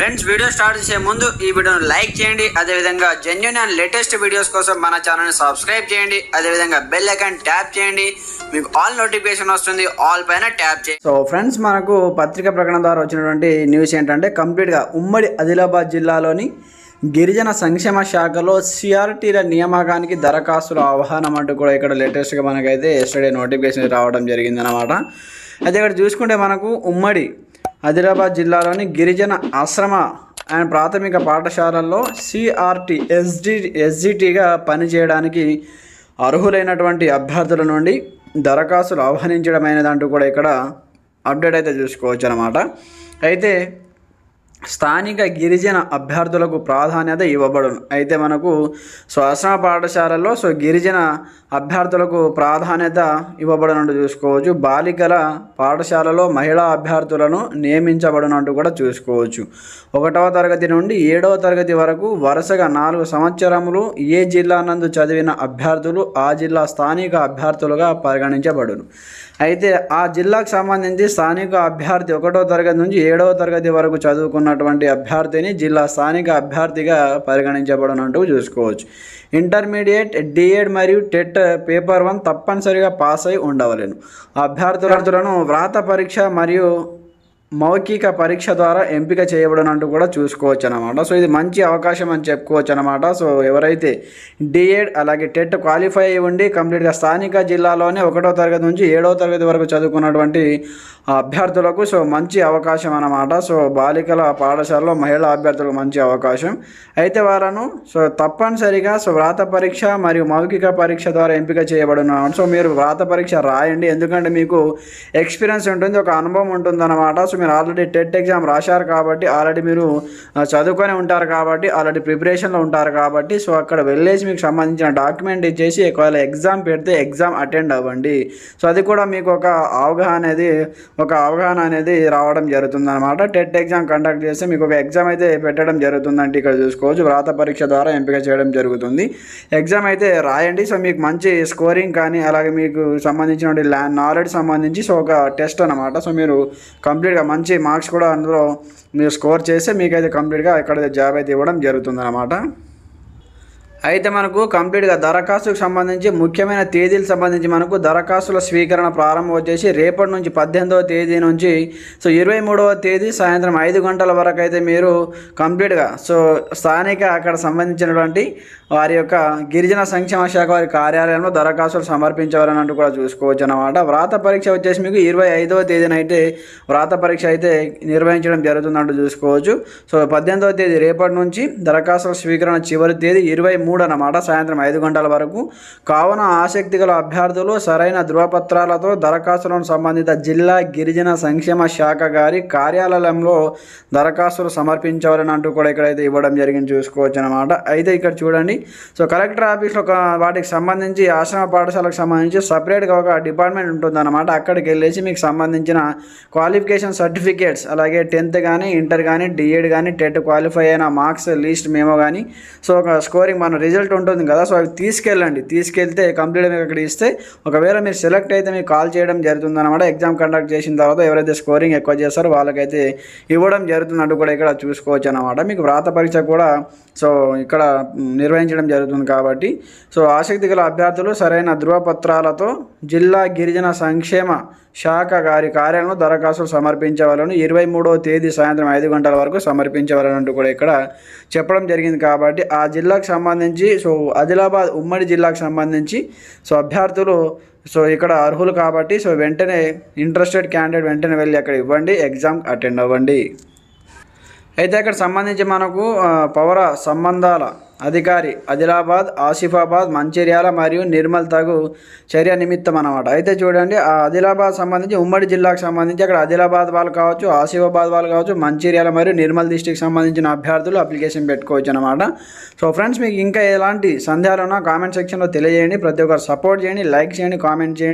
Friends video start చేసే ముందు ఈ వీడియోను లైక్ చేయండి. అదేవిధంగా జెన్యున్ అండ్ లేటెస్ట్ వీడియోస్ కోసం మన ఛానల్ని సబ్స్క్రైబ్ చేయండి. అదేవిధంగా బెల్ ఐకాన్ ట్యాప్ చేయండి. మీకు ఆల్ నోటిఫికేషన్ వస్తుంది. ఆల్ పైన ట్యాప్ చేయండి. సో ఫ్రెండ్స్ మనకు పత్రిక ప్రకటన ద్వారా వచ్చినటువంటి న్యూస్ ఏంటంటే కంప్లీట్గా ఉమ్మడి ఆదిలాబాద్ జిల్లాలోని గిరిజన సంక్షేమ శాఖలో సిఆర్టీల నియామకానికి దరఖాస్తుల ఆహ్వానం అంటూ కూడా ఇక్కడ లేటెస్ట్గా మనకైతే ఎస్టర్డే నోటిఫికేషన్ రావడం జరిగిందనమాట అయితే ఇక్కడ చూసుకుంటే మనకు ఉమ్మడి ఆదిలాబాద్ జిల్లాలోని గిరిజన ఆశ్రమ అండ్ ప్రాథమిక పాఠశాలల్లో సిఆర్టీ ఎస్డి ఎస్జిటిగా పనిచేయడానికి అర్హులైనటువంటి అభ్యర్థుల నుండి దరఖాస్తులు ఆహ్వానించడమైనదంటూ కూడా ఇక్కడ అప్డేట్ అయితే చూసుకోవచ్చు అనమాట అయితే స్థానిక గిరిజన అభ్యర్థులకు ప్రాధాన్యత ఇవ్వబడును. అయితే మనకు స్వశ్రమ పాఠశాలల్లో సో గిరిజన అభ్యర్థులకు ప్రాధాన్యత ఇవ్వబడినట్టు చూసుకోవచ్చు. బాలికల పాఠశాలలో మహిళా అభ్యర్థులను నియమించబడినట్టు కూడా చూసుకోవచ్చు. ఒకటవ తరగతి నుండి ఏడవ తరగతి వరకు వరుసగా నాలుగు సంవత్సరములు ఏ జిల్లా నందు చదివిన అభ్యర్థులు ఆ జిల్లా స్థానిక అభ్యర్థులుగా పరిగణించబడును. అయితే ఆ జిల్లాకు సంబంధించి స్థానిక అభ్యర్థి ఒకటో తరగతి నుంచి ఏడవ తరగతి వరకు చదువుకున్నటువంటి అభ్యర్థిని జిల్లా స్థానిక అభ్యర్థిగా పరిగణించబడినట్టు చూసుకోవచ్చు. ఇంటర్మీడియట్ డిఎడ్ మరియు టెట్ పేపర్ వన్ తప్పనిసరిగా పాస్ అయి ఉండవలేను. అభ్యర్థులను వ్రాత పరీక్ష మరియు మౌఖిక పరీక్ష ద్వారా ఎంపిక చేయబడినట్టు కూడా చూసుకోవచ్చు అనమాట సో ఇది మంచి అవకాశం అని చెప్పుకోవచ్చు అనమాట సో ఎవరైతే డిఎడ్ అలాగే టెట్ క్వాలిఫై అయి ఉండి కంప్లీట్గా స్థానిక జిల్లాలోనే ఒకటో తరగతి నుంచి ఏడవ తరగతి వరకు చదువుకున్నటువంటి అభ్యర్థులకు సో మంచి అవకాశం అనమాట సో బాలికల పాఠశాలలో మహిళా అభ్యర్థులకు మంచి అవకాశం. అయితే వాళ్ళను సో తప్పనిసరిగా సో వ్రాత పరీక్ష మరియు మౌఖిక పరీక్ష ద్వారా ఎంపిక చేయబడిన సో మీరు వ్రాత పరీక్ష రాయండి. ఎందుకంటే మీకు ఎక్స్పీరియన్స్ ఉంటుంది ఒక అనుభవం ఉంటుంది అనమాట సో మీరు ఆల్రెడీ టెట్ ఎగ్జామ్ రాశారు కాబట్టి ఆల్రెడీ మీరు చదువుకొని ఉంటారు కాబట్టి ఆల్రెడీ ప్రిపరేషన్లో ఉంటారు కాబట్టి సో అక్కడ వెళ్ళేసి మీకు సంబంధించిన డాక్యుమెంట్ ఇచ్చేసి ఒకవేళ ఎగ్జామ్ పెడితే ఎగ్జామ్ అటెండ్ అవ్వండి. సో అది కూడా మీకు ఒక అవగాహన అనేది ఒక అవగాహన అనేది రావడం జరుగుతుంది అనమాట టెట్ ఎగ్జామ్ కండక్ట్ చేస్తే మీకు ఒక ఎగ్జామ్ అయితే పెట్టడం జరుగుతుందంటే ఇక్కడ చూసుకోవచ్చు. వ్రాత పరీక్ష ద్వారా ఎంపిక చేయడం జరుగుతుంది. ఎగ్జామ్ అయితే రాయండి. సో మీకు మంచి స్కోరింగ్ కానీ అలాగే మీకు సంబంధించిన ల్యా నాలెడ్జ్ సంబంధించి సో ఒక టెస్ట్ అనమాట సో మీరు కంప్లీట్గా మంచి మార్క్స్ కూడా అందులో మీరు స్కోర్ చేస్తే మీకైతే కంప్లీట్గా ఇక్కడ జాబ్ అయితే ఇవ్వడం జరుగుతుంది అన్నమాట అయితే మనకు కంప్లీట్గా దరఖాస్తుకు సంబంధించి ముఖ్యమైన తేదీలకు సంబంధించి మనకు దరఖాస్తుల స్వీకరణ ప్రారంభం వచ్చేసి రేపటి నుంచి పద్దెనిమిదవ తేదీ నుంచి సో ఇరవై మూడవ తేదీ సాయంత్రం ఐదు గంటల వరకు అయితే మీరు కంప్లీట్గా సో స్థానిక అక్కడ సంబంధించినటువంటి వారి యొక్క గిరిజన సంక్షేమ శాఖ వారి కార్యాలయంలో దరఖాస్తులు సమర్పించవాలని కూడా చూసుకోవచ్చు అనమాట వ్రాత పరీక్ష వచ్చేసి మీకు ఇరవై ఐదవ తేదీన అయితే వ్రాత పరీక్ష అయితే నిర్వహించడం జరుగుతుందంటూ చూసుకోవచ్చు. సో పద్దెనిమిదవ తేదీ రేపటి నుంచి దరఖాస్తుల స్వీకరణ చివరి తేదీ ఇరవై మూడు అన్నమాట సాయంత్రం ఐదు గంటల వరకు కావున ఆసక్తి గల అభ్యర్థులు సరైన ధృవపత్రాలతో దరఖాస్తులను సంబంధిత జిల్లా గిరిజన సంక్షేమ శాఖ గారి కార్యాలయంలో దరఖాస్తులు సమర్పించవాలని అంటూ కూడా ఇక్కడైతే ఇవ్వడం జరిగింది. చూసుకోవచ్చు అనమాట అయితే ఇక్కడ చూడండి. సో కలెక్టర్ ఆఫీస్లో ఒక వాటికి సంబంధించి ఆశ్రమ పాఠశాలకు సంబంధించి సపరేట్గా ఒక డిపార్ట్మెంట్ ఉంటుందన్నమాట. అక్కడికి వెళ్ళేసి మీకు సంబంధించిన క్వాలిఫికేషన్ సర్టిఫికేట్స్ అలాగే టెన్త్ కానీ ఇంటర్ కానీ డిఎడ్ కానీ టెట్ క్వాలిఫై అయిన మార్క్స్ లిస్ట్ మేమో కానీ సో ఒక స్కోరింగ్ మనం రిజల్ట్ ఉంటుంది కదా. సో అవి తీసుకెళ్ళండి. తీసుకెళ్తే కంప్లీట్ మీకు అక్కడ ఇస్తే ఒకవేళ మీరు సెలెక్ట్ అయితే మీకు కాల్ చేయడం జరుగుతుంది అనమాట ఎగ్జామ్ కండక్ట్ చేసిన తర్వాత ఎవరైతే స్కోరింగ్ ఎక్కువ చేస్తారో వాళ్ళకైతే ఇవ్వడం జరుగుతున్నట్టు కూడా ఇక్కడ చూసుకోవచ్చు అనమాట మీకు వ్రాత పరీక్ష కూడా సో ఇక్కడ నిర్వహించడం జరుగుతుంది కాబట్టి. సో ఆసక్తి గల అభ్యర్థులు సరైన ధృవపత్రాలతో జిల్లా గిరిజన సంక్షేమ శాఖ గారి కార్యాలయంలో దరఖాస్తులు సమర్పించవాలని. ఇరవై మూడవ తేదీ సాయంత్రం ఐదు గంటల వరకు సమర్పించవాలంటూ కూడా ఇక్కడ చెప్పడం జరిగింది కాబట్టి ఆ జిల్లాకు సంబంధించి సో ఆదిలాబాద్ ఉమ్మడి జిల్లాకు సంబంధించి సో అభ్యర్థులు సో ఇక్కడ అర్హులు కాబట్టి సో వెంటనే ఇంట్రెస్టెడ్ క్యాండిడేట్ వెంటనే వెళ్ళి అక్కడ ఇవ్వండి ఎగ్జామ్ అటెండ్ అవ్వండి. అయితే అక్కడ సంబంధించి మనకు పౌర సంబంధాల అధికారి ఆదిలాబాద్ ఆసిఫాబాద్ మంచిర్యాల మరియు నిర్మల్ తగు చర్య నిమిత్తం అనమాట అయితే చూడండి ఆ ఆదిలాబాద్ సంబంధించి ఉమ్మడి జిల్లాకు సంబంధించి అక్కడ ఆదిలాబాద్ వాళ్ళు కావచ్చు ఆసిఫాబాద్ వాళ్ళు కావచ్చు మంచిర్యాల మరియు నిర్మల్ డిస్టిక్ సంబంధించిన అభ్యర్థులు అప్లికేషన్ పెట్టుకోవచ్చు అనమాట సో ఫ్రెండ్స్ మీకు ఇంకా ఎలాంటి సందేహాలు ఉన్నా కామెంట్ సెక్షన్లో తెలియజేయండి. ప్రతి ఒక్కరు సపోర్ట్ చేయండి లైక్ చేయండి కామెంట్ చేయండి.